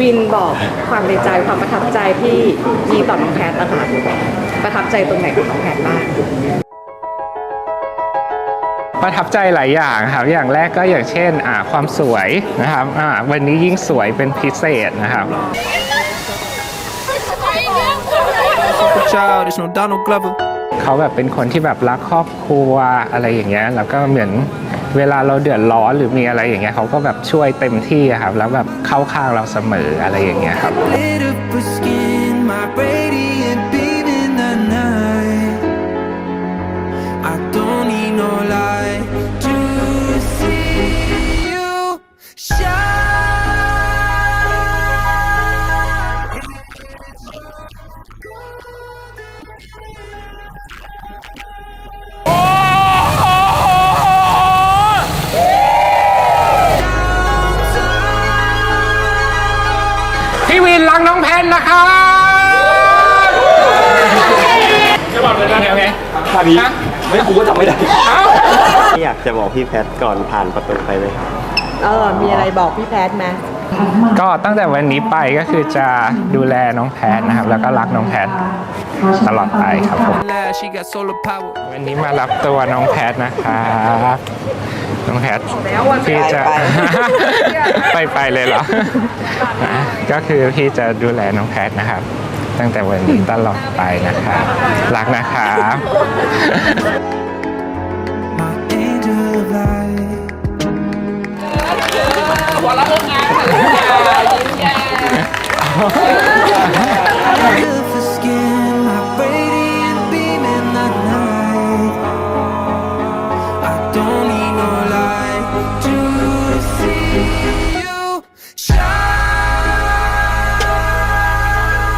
วินบอกความในใจความประทับใจที่มีต่อน้องแพทนะคะประทับใจตรงไหนของน้องแพทบ้างประทับใจหลายอย่างครับอย่างแรกก็อย่างเช่นอ่าความสวยนะครับอ่าวันนี้ยิ่งสวยเป็นพิเศษนะครับ Child, it's no Donald Glover. เขาแบบเป็นคนที่แบบรักครอบครัวอะไรอย่างเงี้ยแล้วก็เหมือน เวลาเราเดือดร้อนหรือมีอะไรอย่างเงี้ยเขาก็แบบช่วยเต็มที่ครับแล้วแบบเข้าข้างเราเสมออะไรอย่างเงี้ยครับ พี่วินรักน้องแพนนะครับจะบอกเลยนะโอเคท่านี้ไม่กูก็จำไม่ได้เอ้าอยากจะบอกพี่แพทก่อนผ่านประตูไปเลยครับเออ มีอะไรบอกพี่แพทไหม ก็ตั้งแต่วันนี้ไปก็คือจะดูแลน้องแพทนะครับ แล้วก็รักน้องแพทตลอดไปครับผม Last, she got solar power. วันนี้มารับตัวน้องแพทนะครับน้องแพทพี่จะไปไปเลยเหรอก็คือพี่จะดูแลน้องแพทนะครับ ตั้งแต่วันนี้ตลอดไปนะครับรักนะครับ you shine.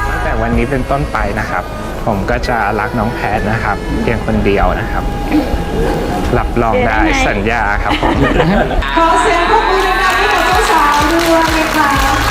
ตั้งแต่วันนี้เป็นต้นไปนะครับ ผมก็จะรักน้องแพทนะครับ เพียงคนเดียวนะครับ รับรองได้สัญญาครับผม ขอเสียงปรบมือดังๆให้กับเจ้าสาวด้วยนะคะ